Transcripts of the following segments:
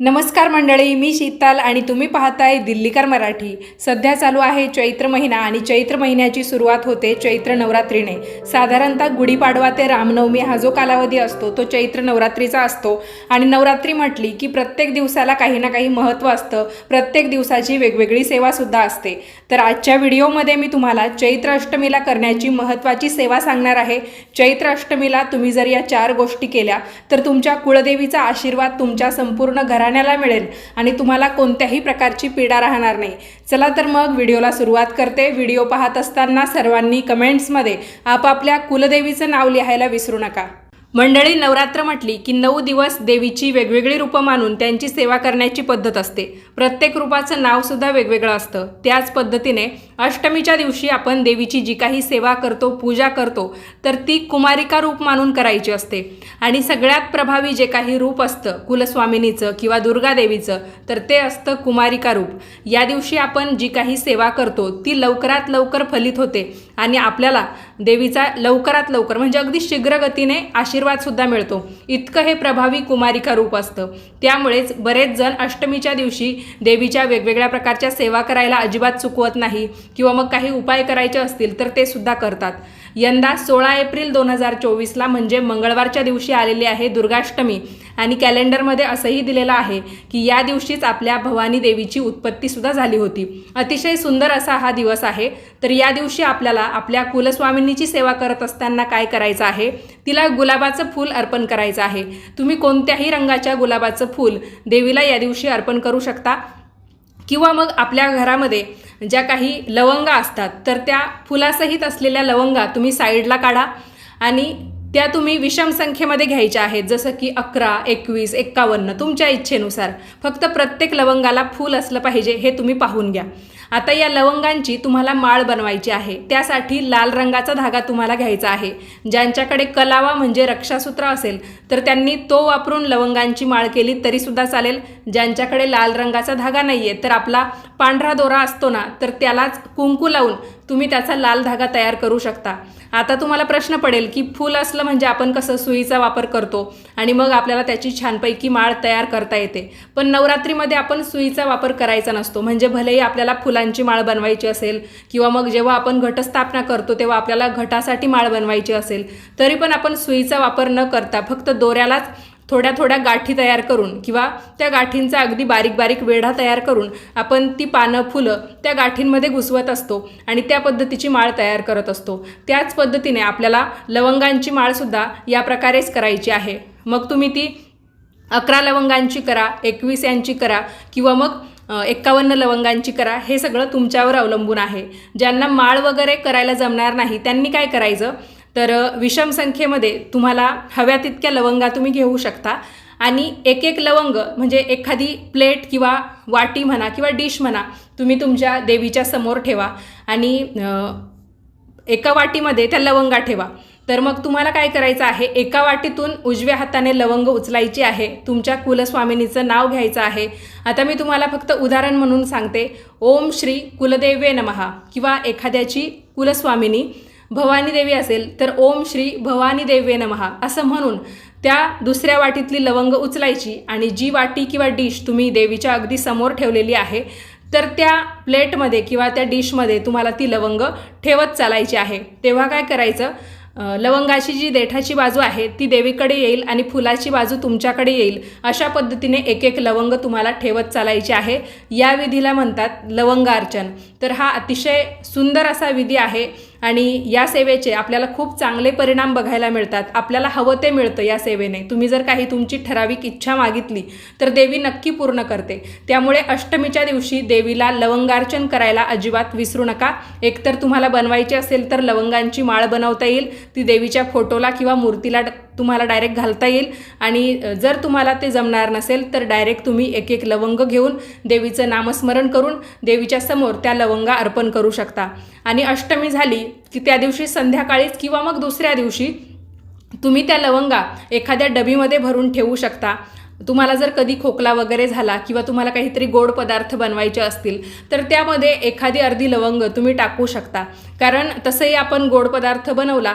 नमस्कार मंडळी मी शीतल आणि तुम्ही पाहताय दिल्लीकर मराठी. सध्या चालू आहे चैत्र महिना आणि चैत्र महिन्याची सुरुवात होते चैत्र नवरात्रीने. साधारणतः गुढीपाडवा ते रामनवमी हा जो कालावधी असतो तो चैत्र नवरात्रीचा असतो. आणि नवरात्री म्हटली की प्रत्येक दिवसाला काही ना काही महत्त्व असतं प्रत्येक दिवसाची वेगवेगळी सेवासुद्धा असते. तर आजच्या व्हिडिओमध्ये मी तुम्हाला चैत्र अष्टमीला करण्याची महत्त्वाची सेवा सांगणार आहे. चैत्र अष्टमीला तुम्ही जर या चार गोष्टी केल्या तर तुमच्या कुळदेवीचा आशीर्वाद तुमच्या संपूर्ण घराण्याला मिळेल आणि तुम्हाला कोणत्याही प्रकारची पीडा राहणार नाही. चला तर मग व्हिडिओला सुरुवात करते. व्हिडिओ पाहत असताना सर्वांनी कमेंट्समध्ये आपापल्या कुलदेवीचं नाव लिहायला विसरू नका. मंडळी नवरात्र म्हटली की नऊ दिवस देवीची वेगवेगळी रूपं मानून त्यांची सेवा करण्याची पद्धत असते. प्रत्येक रूपाचं नावसुद्धा वेगवेगळं असतं. त्याच पद्धतीने अष्टमीच्या दिवशी आपण देवीची जी काही सेवा करतो पूजा करतो तर ती कुमारिका रूप मानून करायची असते. आणि सगळ्यात प्रभावी जे काही रूप असतं कुलस्वामिनीचं किंवा दुर्गादेवीचं तर ते असतं कुमारिका रूप. या दिवशी आपण जी काही सेवा करतो ती लवकरात लवकर फलित होते आणि आपल्याला देवीचा लवकरात लवकर म्हणजे अगदी शीघ्रगतीने आशीर्वादसुद्धा मिळतो. इतकं हे प्रभावी कुमारिका रूप असतं. त्यामुळेच बरेच जण अष्टमीच्या दिवशी देवीच्या वेगवेगळ्या प्रकारच्या सेवा करायला अजिबात चुकवत नाही. किंवा मग काही उपाय करायचे असतील तर ते सुद्धा करतात. यंदा सोळा एप्रिल दोन हजार चोवीसला म्हणजे मंगळवारच्या दिवशी आलेली आहे दुर्गाष्टमी. आणि कॅलेंडरमध्ये असंही दिलेलं आहे की या दिवशीच आपल्या भवानी देवीची उत्पत्तीसुद्धा झाली होती. अतिशय सुंदर असा हा दिवस आहे. तर या दिवशी आपल्याला आपल्या कुलस्वामिनीची सेवा करत असताना काय करायचं आहे? तिला गुलाबाचं फूल अर्पण करायचं आहे. तुम्ही कोणत्याही रंगाच्या गुलाबाचं फूल देवीला या दिवशी अर्पण करू शकता. किंवा मग आपल्या घरामध्ये ज्या काही लवंगा असतात तर त्या फुलासहित असलेल्या लवंगा तुम्ही साईडला काढा आणि त्या तुम्ही विषम संख्येमध्ये घ्यायच्या आहेत जसं की अकरा एकवीस एक्कावन्न तुमच्या इच्छेनुसार. फक्त प्रत्येक लवंगाला फूल असलं पाहिजे हे तुम्ही पाहून घ्या. आता या लवंगांची तुम्हाला माळ बनवायची आहे. त्यासाठी लाल रंगाचा धागा तुम्हाला घ्यायचा आहे. ज्यांच्याकडे कलावा म्हणजे रक्षासूत्र असेल तर त्यांनी तो वापरून लवंगांची माळ केली तरीसुद्धा चालेल. ज्यांच्याकडे लाल रंगाचा धागा नाही आहे तर आपला पांढरा दोरा असतो ना तर त्यालाच कुंकू लावून तुम्ही त्याचा लाल धागा तयार करू शकता. आता तुम्हाला प्रश्न पडेल की फूल असलं म्हणजे आपण कसं सुईचा वापर करतो आणि मग आपल्याला त्याची छानपैकी माळ तयार करता येते. पण नवरात्रीमध्ये आपण सुईचा वापर करायचा नसतो. म्हणजे भलेही आपल्याला फुलांची माळ बनवायची असेल किंवा मग जेव्हा आपण घटस्थापना करतो तेव्हा आपल्याला घटासाठी माळ बनवायची असेल तरी पण आपण सुईचा वापर न करता फक्त दोऱ्यालाच थोड्या थोड्या गाठी तयार करून किंवा त्या गाठींचा अगदी बारीक बारीक वेढा तयार करून आपण ती पानं फुलं त्या गाठींमध्ये घुसवत असतो आणि त्या पद्धतीची माळ तयार करत असतो. त्याच पद्धतीने आपल्याला लवंगांची माळसुद्धा या प्रकारेच करायची आहे. मग तुम्ही ती अकरा लवंगांची करा एकवीस यांची करा किंवा मग एक्कावन्न लवंगांची करा हे सगळं तुमच्यावर अवलंबून आहे. ज्यांना माळ वगैरे करायला जमणार नाही त्यांनी काय करायचं? तर विषम संख्येमध्ये तुम्हाला हव्या तितक्या लवंगा तुम्ही घेऊ शकता. आणि एक एक लवंग म्हणजे एखादी प्लेट किंवा वाटी म्हणा किंवा डिश म्हणा तुम्ही तुमच्या देवीच्या समोर ठेवा. आणि एका वाटीमध्ये त्या लवंगा ठेवा. तर मग तुम्हाला काय करायचं आहे? एका वाटीतून उजव्या हाताने लवंग उचलायची आहे. तुमच्या कुलस्वामिनीचं नाव घ्यायचं आहे. आता मी तुम्हाला फक्त उदाहरण म्हणून सांगते. ओम श्री कुलदेवे नमहा किंवा एखाद्याची कुलस्वामिनी. भवानी देवी असेल तर ओम श्री भवानी देवे नमहा. असं म्हणून त्या दुसऱ्या वाटीतली लवंग उचलायची आणि जी वाटी किंवा डिश तुम्ही देवीच्या अगदी समोर ठेवलेली आहे तर त्या प्लेटमध्ये किंवा त्या डिशमध्ये तुम्हाला ती लवंग ठेवत चालायची आहे. तेव्हा काय करायचं? लवंगाची जी देठाची बाजू आहे ती देवीकडे येईल आणि फुलाची बाजू तुमच्याकडे येईल. अशा पद्धतीने एक एक लवंग तुम्हाला ठेवत चालायची आहे. या विधीला म्हणतात लवंगार्चन. तर हा अतिशय सुंदर असा विधी आहे. आणि या सेवेचे आपल्याला खूप चांगले परिणाम बघायला मिळतात. आपल्याला हवं ते मिळतं या सेवेने. तुम्ही जर काही तुमची ठराविक इच्छा मागितली तर देवी नक्की पूर्ण करते. त्यामुळे अष्टमीच्या दिवशी देवीला लवंगार्चन करायला अजिबात विसरू नका. एकतर तुम्हाला बनवायची असेल तर लवंगांची माळ बनवता येईल ती देवीच्या फोटोला किंवा मूर्तीला तुम्हाला डायरेक्ट घालता येईल. आणि जर तुम्हाला ते जमणार नसेल तर डायरेक्ट तुम्ही एक एक लवंग घेऊन देवीचं नामस्मरण करून देवीच्या समोर त्या लवंगा अर्पण करू शकता. आणि अष्टमी झाली की त्या दिवशी संध्याकाळीच किंवा मग दुसऱ्या दिवशी तुम्ही त्या लवंगा एखाद्या डबीमध्ये भरून ठेवू शकता. तुम्हाला जर कधी खोकला वगैरे झाला किंवा तुम्हाला काहीतरी गोड पदार्थ बनवायचे असतील तर त्यामध्ये एखादी अर्धी लवंग तुम्ही टाकू शकता. कारण तसंही आपण गोड पदार्थ बनवला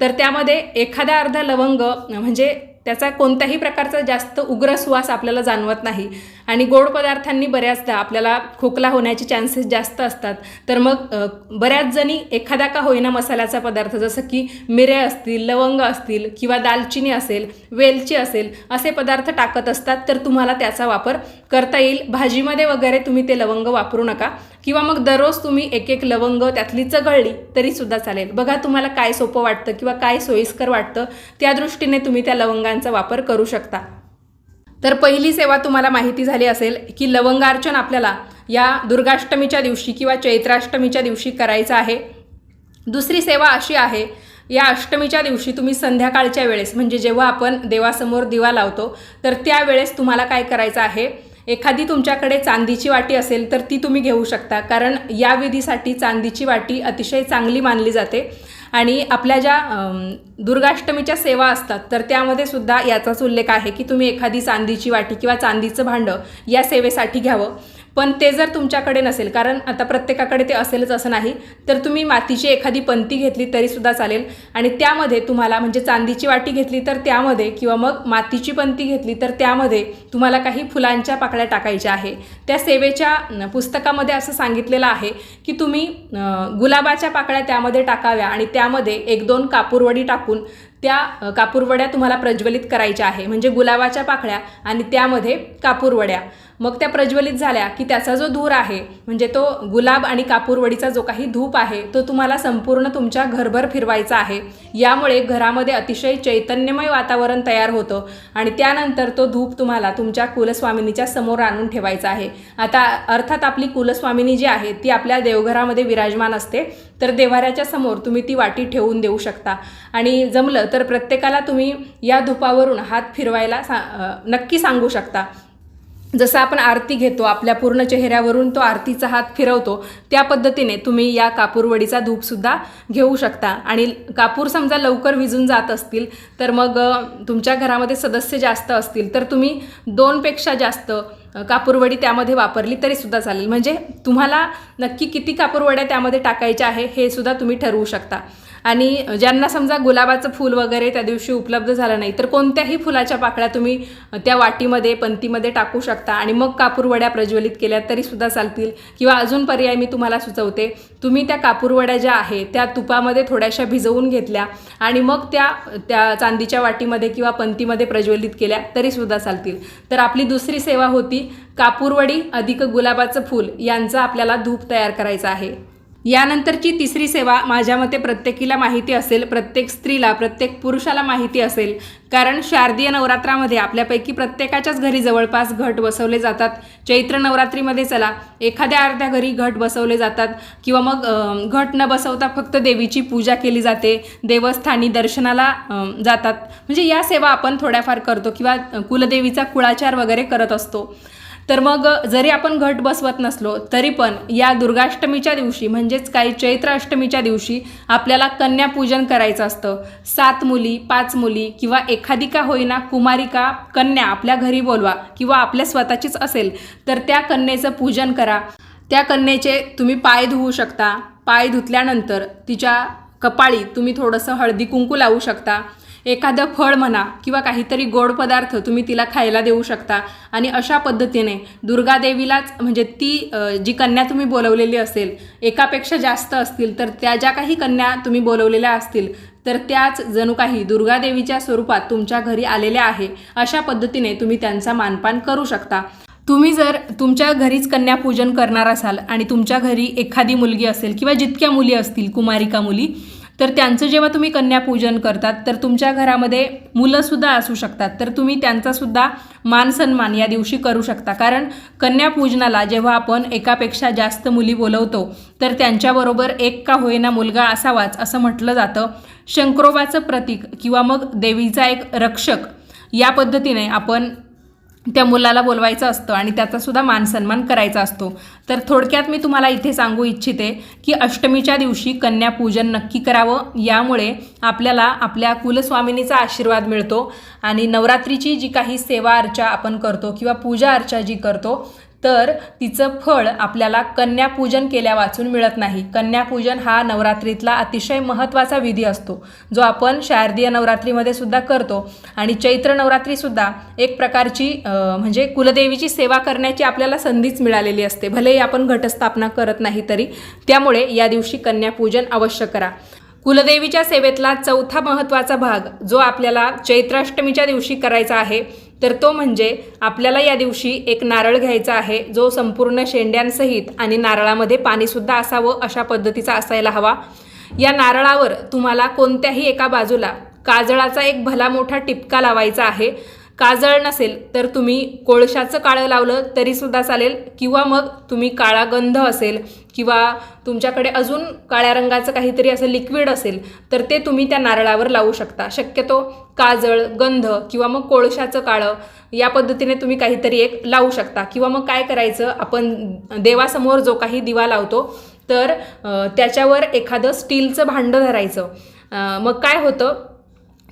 तर त्यामध्ये एखादा अर्धा लवंग म्हणजे त्याचा कोणत्याही प्रकारचा जास्त उग्र सुवास आपल्याला जाणवत नाही. आणि गोड पदार्थांनी बऱ्याचदा आपल्याला खोकला होण्याचे चान्सेस जास्त असतात. तर मग बऱ्याच जणी एखादा का होईना मसाल्याचा पदार्थ जसं की मिरे असतील लवंग असतील किंवा दालचिनी असेल वेलची असेल असे पदार्थ टाकत असतात तर तुम्हाला त्याचा वापर करता येईल. भाजीमध्ये वगैरे तुम्ही ते लवंग वापरू नका. किंवा मग दररोज तुम्ही एक एक लवंग त्यातली चघळली तरीसुद्धा चालेल. बघा तुम्हाला काय सोपं वाटतं किंवा काय सोयीस्कर वाटतं त्या दृष्टीने तुम्ही त्या लवंगांचा वापर करू शकता. तर पहिली सेवा तुम्हाला माहिती झाली असेल की लवंगार्चन आपल्याला या दुर्गाष्टमीच्या दिवशी किंवा चैत्राष्टमीच्या दिवशी करायचं आहे. दुसरी सेवा अशी आहे या अष्टमीच्या दिवशी तुम्ही संध्याकाळच्या वेळेस म्हणजे जेव्हा आपण देवासमोर दिवा लावतो तर त्यावेळेस तुम्हाला काय करायचं आहे? एखादी तुमच्याकडे चांदीची वाटी असेल तर ती तुम्ही घेऊ शकता. कारण या विधीसाठी चांदीची वाटी अतिशय चांगली मानली जाते. आणि आपल्या ज्या दुर्गाष्टमीच्या सेवा असतात तर त्यामध्ये सुद्धा याचाच उल्लेख आहे की तुम्ही एखादी चांदीची वाटी किंवा चांदीचं भांडं या सेवेसाठी घ्यावं. पण ते जर तुमच्याकडे नसेल कारण आता प्रत्येकाकडे ते असेलच असं नाही तर तुम्ही मातीची एखादी पंती घेतली तरीसुद्धा चालेल. आणि त्यामध्ये तुम्हाला म्हणजे चांदीची वाटी घेतली तर त्यामध्ये किंवा मग मातीची पंती घेतली तर त्यामध्ये तुम्हाला काही फुलांच्या पाकळ्या टाकायच्या आहे. त्या सेवेच्या पुस्तकामध्ये असं सांगितलेलं आहे की तुम्ही गुलाबाच्या पाकळ्या त्यामध्ये टाकाव्या आणि त्यामध्ये एक दोन कापूरवडी टाकून त्या कापूरवड्या तुम्हाला प्रज्वलित करायच्या आहे. म्हणजे गुलाबाच्या पाकळ्या आणि त्यामध्ये कापूरवड्या. मग त्या प्रज्वलित झाल्या की त्याचा जो धूर आहे म्हणजे तो गुलाब आणि कापूरवडीचा जो काही धूप आहे तो तुम्हाला संपूर्ण तुमच्या घरभर फिरवायचा आहे. यामुळे घरामध्ये अतिशय चैतन्यमय वातावरण तयार होतं आणि त्यानंतर तो धूप तुम्हाला तुमच्या कुलस्वामिनीच्या समोर आणून ठेवायचा आहे. आता अर्थात आपली कुलस्वामिनी जी आहे ती आपल्या देवघरामध्ये विराजमान असते तर देवाऱ्याच्या समोर तुम्ही ती वाटी ठेवून देऊ शकता. आणि जमलं तर प्रत्येकाला तुम्ही या धुपावरून हात फिरवायला सा नक्की सांगू शकता. जसं आपण आरती घेतो आपल्या पूर्ण चेहऱ्यावरून तो आरतीचा हात फिरवतो त्या पद्धतीने तुम्ही या कापूरवडीचा धूपसुद्धा घेऊ शकता. आणि कापूर समजा लवकर विजून जात असतील तर मग तुमच्या घरामध्ये सदस्य जास्त असतील तर तुम्ही दोनपेक्षा जास्त कापूरवडी त्यामध्ये वापरली तरीसुद्धा चालेल. म्हणजे तुम्हाला नक्की किती कापूरवड्या त्यामध्ये टाकायच्या आहे हे सुद्धा तुम्ही ठरवू शकता. आणि ज्यांना समजा गुलाबाचं फूल वगैरे त्या दिवशी उपलब्ध झालं नाही तर कोणत्याही फुलाच्या पाकळ्या तुम्ही त्या वाटीमध्ये पंतीमध्ये टाकू शकता आणि मग कापूरवड्या प्रज्वलित केल्या तरीसुद्धा चालतील. किंवा अजून पर्याय मी तुम्हाला सुचवते तुम्ही त्या कापूरवड्या ज्या आहे त्या तुपामध्ये थोड्याशा भिजवून घेतल्या आणि मग त्या त्या चांदीच्या वाटीमध्ये किंवा पंतीमध्ये प्रज्वलित केल्या तरीसुद्धा चालतील. तर आपली दुसरी सेवा होती कापूरवडी अधिक गुलाबाचं फूल यांचा आपल्याला धूप तयार करायचा आहे. यानंतरची तिसरी सेवा माझ्या मते प्रत्येकीला माहिती असेल प्रत्येक स्त्रीला प्रत्येक पुरुषाला माहिती असेल. कारण शारदीय नवरात्रामध्ये आपल्यापैकी प्रत्येकाच्याच घरी जवळपास घट बसवले जातात. चैत्र नवरात्रीमध्ये चला एखाद्या अर्ध्या घरी घट बसवले जातात किंवा मग घट न बसवता फक्त देवीची पूजा केली जाते देवस्थानी दर्शनाला जातात. म्हणजे या सेवा आपण थोड्याफार करतो किंवा कुलदेवीचा कुळाचार वगैरे करत असतो. तर मग जरी आपण घट बसवत नसलो तरी पण या दुर्गाष्टमीच्या दिवशी म्हणजेच काही चैत्र अष्टमीच्या दिवशी आपल्याला कन्यापूजन करायचं असतं. सात मुली पाच मुली किंवा एखादी का होईना कुमारिका कन्या आपल्या घरी बोलवा किंवा आपल्या स्वतःचीच असेल तर त्या कन्येचं पूजन करा. त्या कन्येचे तुम्ही पाय धुवू शकता. पाय धुतल्यानंतर तिच्या कपाळी तुम्ही थोडंसं हळदी कुंकू लावू शकता. एखादं फळ म्हणा किंवा काहीतरी गोड पदार्थ तुम्ही तिला खायला देऊ शकता. आणि अशा पद्धतीने दुर्गादेवीलाच म्हणजे ती जी कन्या तुम्ही बोलवलेली असेल एकापेक्षा जास्त असतील तर त्या ज्या काही कन्या तुम्ही बोलवलेल्या असतील तर त्याच जणू काही दुर्गादेवीच्या स्वरूपात तुमच्या घरी आलेल्या आहे अशा पद्धतीने तुम्ही त्यांचा मानपान करू शकता. तुम्ही जर तुमच्या घरीच कन्यापूजन करणार असाल आणि तुमच्या घरी एखादी मुलगी असेल किंवा जितक्या मुली असतील कुमारिका मुली तर त्यांचं जेव्हा तुम्ही कन्यापूजन करतात तर तुमच्या घरामध्ये मुलंसुद्धा असू शकतात. तर तुम्ही त्यांचासुद्धा मान सन्मान या दिवशी करू शकता. कारण कन्यापूजनाला जेव्हा आपण एकापेक्षा जास्त मुली बोलवतो तर त्यांच्याबरोबर एक का होईना मुलगा असावाच असं म्हटलं जातं. शंकरोबाचं प्रतीक किंवा मग देवीचा एक रक्षक या पद्धतीने आपण त्या मुलाला बोलवायचं असतं आणि त्याचा सुद्धा मानसन्मान करायचा असतो. तर थोडक्यात मी तुम्हाला इथे सांगू इच्छिते की अष्टमीच्या दिवशी कन्यापूजन नक्की करावं. यामुळे आपल्याला आपल्या कुलस्वामिनीचा आशीर्वाद मिळतो आणि नवरात्रीची जी काही सेवा अर्चा आपण करतो किंवा पूजा अर्चा जी करतो तर तिचं फळ आपल्याला कन्यापूजन केल्या वाचून मिळत नाही. कन्यापूजन हा नवरात्रीतला अतिशय महत्त्वाचा विधी असतो जो आपण शारदीय नवरात्रीमध्ये सुद्धा करतो. आणि चैत्र नवरात्रीसुद्धा एक प्रकारची म्हणजे कुलदेवीची सेवा करण्याची आपल्याला संधीच मिळालेली असते. भलेही आपण घटस्थापना करत नाही तरी त्यामुळे या दिवशी कन्यापूजन अवश्य करा. कुलदेवीच्या सेवेतला चौथा महत्त्वाचा भाग जो आपल्याला चैत्राष्टमीच्या दिवशी करायचा आहे तर तो म्हणजे आपल्याला या दिवशी एक नारळ घ्यायचा आहे जो संपूर्ण शेंड्यांसहित आणि नारळामध्ये पाणीसुद्धा असावं अशा पद्धतीचा असायला हवा. या नारळावर तुम्हाला कोणत्याही एका बाजूला काजळाचा एक भला मोठा टिपका लावायचा आहे. काजळ नसेल तर तुम्ही कोळशाचं काळं लावलं तरीसुद्धा चालेल. किंवा मग तुम्ही काळा गंध असेल किंवा तुमच्याकडे अजून काळ्या रंगाचं काहीतरी असं लिक्विड असेल तर ते तुम्ही त्या नारळावर लावू शकता. शक्यतो काजळ गंध किंवा मग कोळशाचं काळं या पद्धतीने तुम्ही काहीतरी एक लावू शकता. किंवा मग काय करायचं आपण देवासमोर जो काही दिवा लावतो तर त्याच्यावर एखादं स्टीलचं भांडं धरायचं. मग काय होतं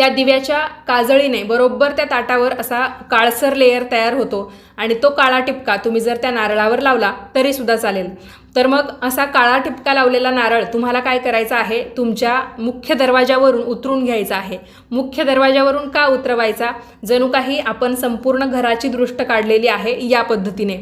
त्या दिव्याच्या काजळीने बरोबर त्या ताटावर असा काळसर लेयर तयार होतो आणि तो काळा टिपका तुम्ही जर त्या नारळावर लावला तरी सुद्धा चालेल. तर मग असा काळा टिपका लावलेला नारळ तुम्हाला काय करायचा आहे? तुमच्या मुख्य दरवाजावरून उतरून घ्यायचा आहे. मुख्य दरवाजावरून का उतरवायचा? जणू काही आपण संपूर्ण घराची दृष्ट काढलेली आहे या पद्धतीने.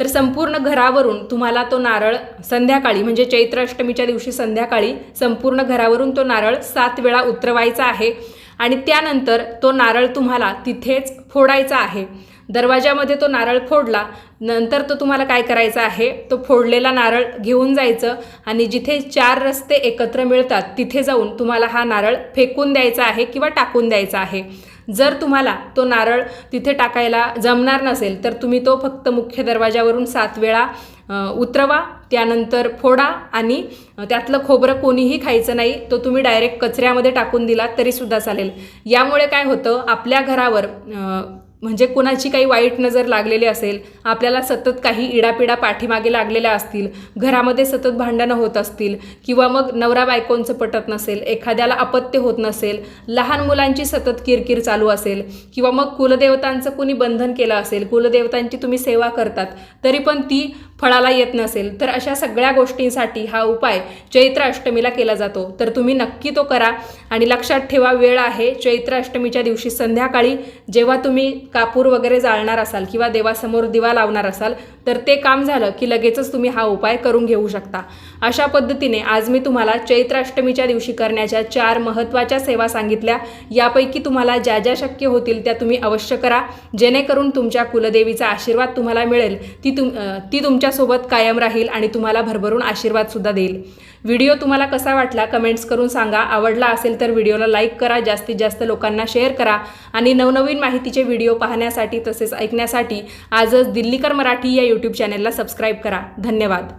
तर संपूर्ण घरावरून तुम्हाला तो नारळ संध्याकाळी म्हणजे चैत्र अष्टमीच्या दिवशी संध्याकाळी संपूर्ण घरावरून तो नारळ सात वेळा उतरवायचा आहे. आणि त्यानंतर तो नारळ तुम्हाला तिथेच फोडायचा आहे. दरवाजामध्ये तो नारळ फोडला नंतर तो तुम्हाला काय करायचा आहे? तो फोडलेला नारळ घेऊन जायचं आणि जिथे चार रस्ते एकत्र मिळतात तिथे जाऊन तुम्हाला हा नारळ फेकून द्यायचा आहे किंवा टाकून द्यायचा आहे. जर तुम्हाला तो नारळ तिथे टाकायला जमणार नसेल तर तुम्ही तो फक्त मुख्य दरवाजावरून सात वेळा उतरवा त्यानंतर फोडा आणि त्यातलं खोबरं कोणीही खायचं नाही तो तुम्ही डायरेक्ट कचऱ्यामध्ये टाकून दिला तरीसुद्धा चालेल. यामुळे काय होतं आपल्या घरावर म्हणजे कुणाची काही वाईट नजर लागलेली असेल आपल्याला सतत काही इडापिडा पाठीमागे लागलेल्या असतील घरामध्ये सतत भांडणं होत असतील किंवा मग नवरा बायकोंचं पटत नसेल एखाद्याला अपत्य होत नसेल लहान मुलांची सतत किरकिर चालू असेल किंवा मग कुलदेवतांचं कुणी बंधन केलं असेल कुलदेवतांची तुम्ही सेवा करतात तरी पण ती फळाला येत नसेल तर अशा सगळ्या गोष्टींसाठी हा उपाय चैत्र अष्टमीला केला जातो. तर तुम्ही नक्की तो करा. आणि लक्षात ठेवा वेळ आहे चैत्र अष्टमीच्या दिवशी संध्याकाळी जेव्हा तुम्ही कापूर वगैरे जाळणार असाल किंवा देवासमोर दिवा लावणार असाल तर ते काम झालं की लगेचच तुम्ही हा उपाय करून घेऊ शकता. अशा पद्धतीने आज मी तुम्हाला चैत्राष्टमीच्या दिवशी करण्याच्या चार महत्त्वाच्या सेवा सांगितल्या. यापैकी तुम्हाला ज्या ज्या शक्य होतील त्या तुम्ही अवश्य करा. जेणेकरून तुमच्या कुलदेवीचा आशीर्वाद तुम्हाला मिळेल. ती तुम ती तुमच्यासोबत कायम राहील आणि तुम्हाला भरभरून आशीर्वादसुद्धा देईल. व्हिडिओ तुम्हाला कसा वाटला कमेंट्स करून सांगा. आवडला असेल तर व्हिडिओला लाईक करा. जास्तीत जास्त लोकांना शेअर करा. आणि नवनवीन माहितीचे व्हिडिओ पाहण्यासाठी तसेच ऐकण्यासाठी आजच दिल्लीकर मराठी या यूट्यूब चॅनेलला सबस्क्राईब करा. धन्यवाद.